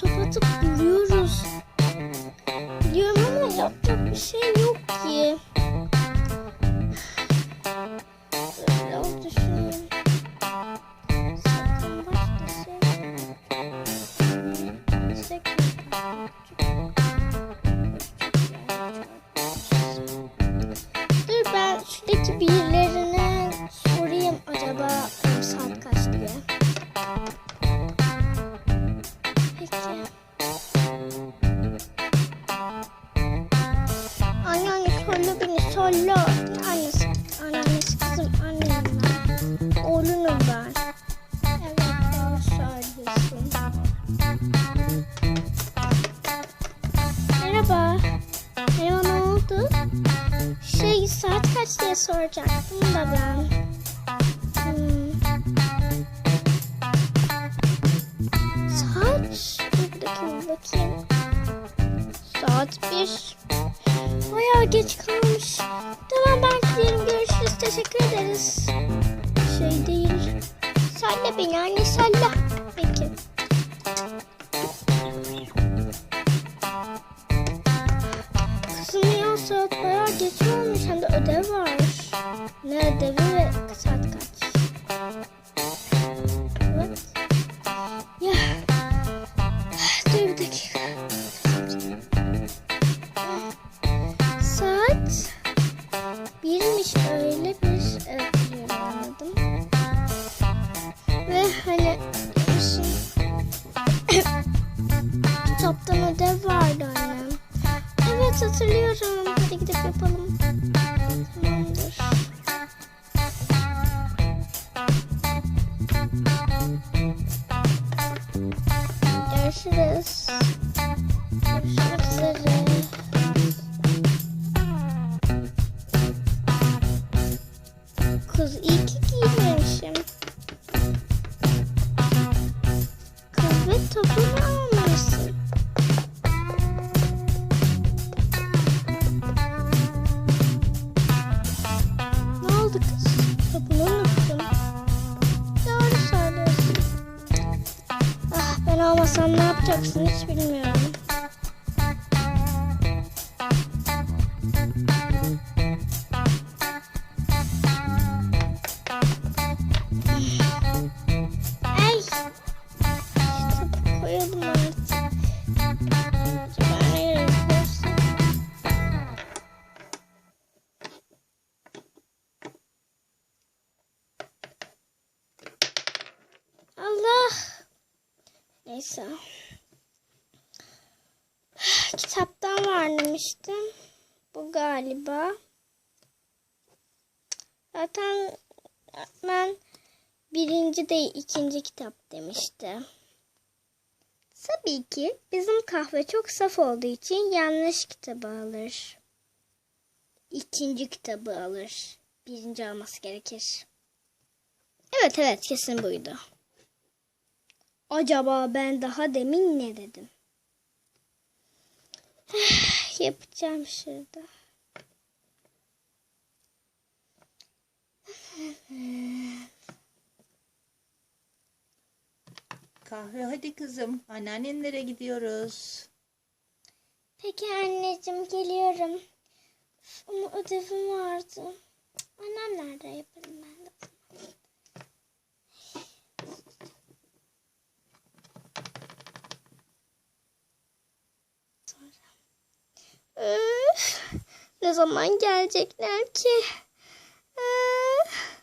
yatıp duruyoruz. Biliyorum ama yapacak bir şey yok ki. Beni solla. Annesi, annesi kızım annem ben. Oğlunum ben. Evet doğru söylüyorsun. Merhaba. Merhaba ne oldu? Şey saat kaç diye soracaktım da ben. Beni anne salla. Peki. Kızım ya saat bayağı geç olmuş. Hem de ödev var. Ne ödevi hatırlıyorum. Hadi gidip yapalım. Ben almasam ne yapacaksın hiç bilmiyorum. Neyse. Kitaptan var demiştim. Bu galiba. Zaten ben birinci değil ikinci kitap demişti. Tabii ki bizim kahve çok saf olduğu için yanlış kitabı alır. İkinci kitabı alır. Birinci alması gerekir. Evet evet kesin buydu. Acaba ben daha demin ne dedim? Yapacağım şurada. Kahve hadi kızım. Anneannenlere gidiyoruz. Peki anneciğim geliyorum. Ama ödevim vardı. Annem nerede yaparım ben de. o zaman. Sonra. Üf, ne zaman gelecekler ki? Üf.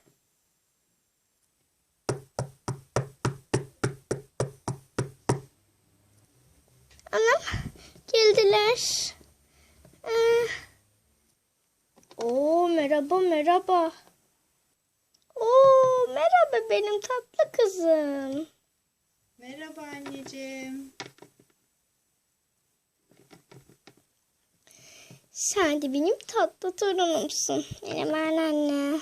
Anam geldiler. Ee, Oo merhaba merhaba. Oo merhaba benim tatlı kızım. Merhaba anneciğim. Sen de benim tatlı torunumsun. Elemen anne.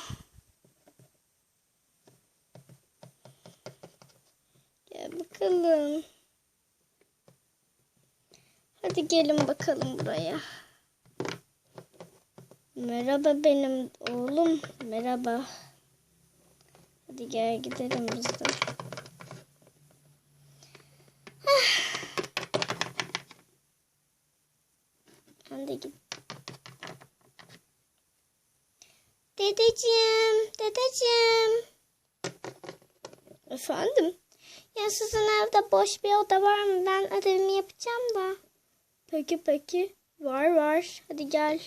Gel bakalım. Hadi gelin bakalım buraya. Merhaba benim oğlum. Merhaba. Hadi gel gidelim biz de. Ah. Ben de gittim. Dedeciğim, dedeciğim. Efendim? Ya sizin evde boş bir oda var mı? Ben ödevimi yapacağım da. Peki peki. Var var. Hadi gel.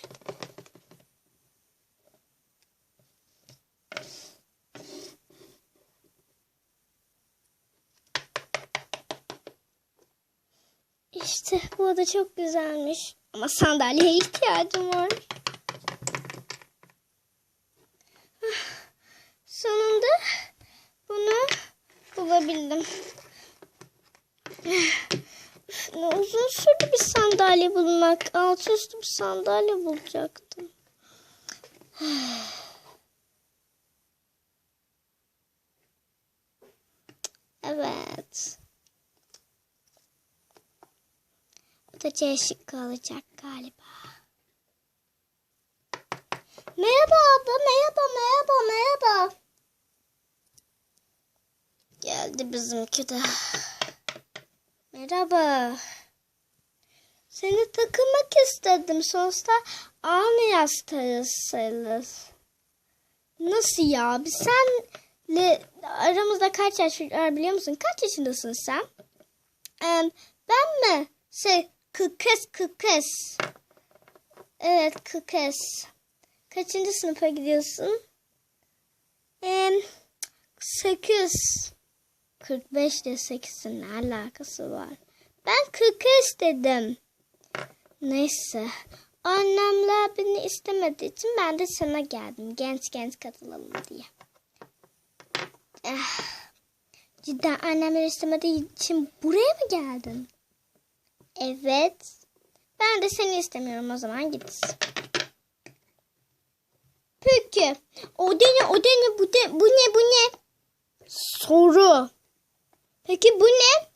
İşte bu oda çok güzelmiş. Ama sandalyeye ihtiyacım var. Bulabildim. Ne uzun sürdü bir sandalye bulmak. Altı üstü bir sandalye bulacaktım. Evet. Bu da C şıkkı olacak galiba. Merhaba abla, merhaba, merhaba, merhaba. Geldi bizimki de. Merhaba. Seni takılmak istedim. Sonuçta aynı yaştayız sayılır. Nasıl ya? Biz senle aramızda kaç yaş var biliyor musun? Kaç yaşındasın sen? Ben mi? Şey, kız kız. Evet, kız. Kaçıncı sınıfa gidiyorsun? Em, 8. 45 ile 8'in ne alakası var? Ben 43 dedim. Neyse. Annemler beni istemediği için ben de sana geldim. Genç genç katılalım diye. Eh, cidden annemler istemediği için buraya mı geldin? Evet. Ben de seni istemiyorum o zaman git. Peki. O ne o ne bu ne bu ne bu ne? Soru. Peki bu ne?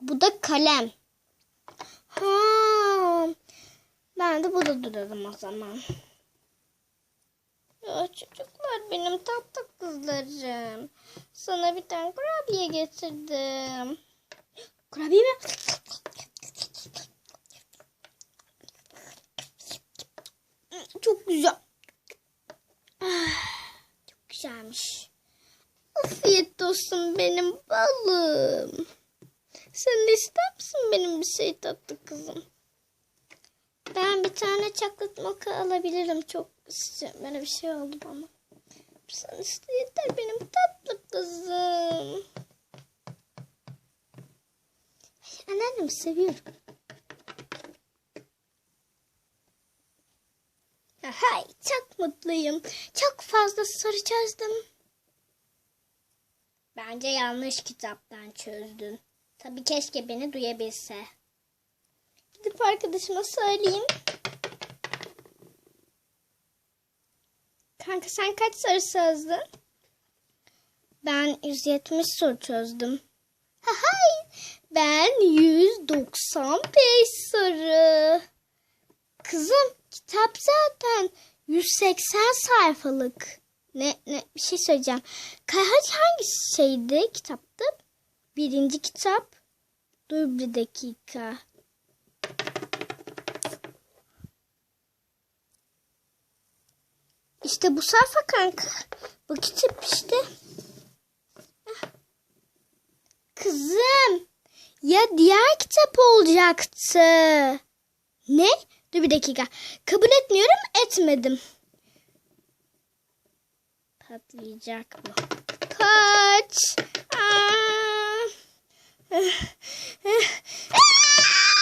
Bu da kalem. Ha. Ben de burada durarım o zaman. Ya çocuklar benim tatlı kızlarım. Sana bir tane kurabiye getirdim. Kurabiye mi? Çok güzel. Ah, Çok güzelmiş. Olsun benim balım. Sen de ister misin benim bir şey tatlı kızım? Ben bir tane çaklat moka alabilirim. Çok istiyorum. Böyle bir şey oldu bana. Sen iste yeter benim tatlı kızım. Anneannemi seviyorum. Hay çok mutluyum. Çok fazla soru çözdüm. Bence yanlış kitaptan çözdün. Tabii keşke beni duyabilse. Gidip arkadaşıma söyleyeyim. Kanka sen kaç soru çözdün? Ben 170 soru çözdüm. Hay ben 195 soru. Kızım kitap zaten 180 sayfalık. Ne, ne bir şey söyleyeceğim. Kaç hangi şeydi kitapta? Birinci kitap. Dur bir dakika. İşte bu sayfa kanka. Bu kitap işte. Hah. Kızım. Ya diğer kitap olacaktı. Ne? Dur bir dakika. Kabul etmiyorum etmedim. Patlayacak mı? Kaç! Aa! Ah!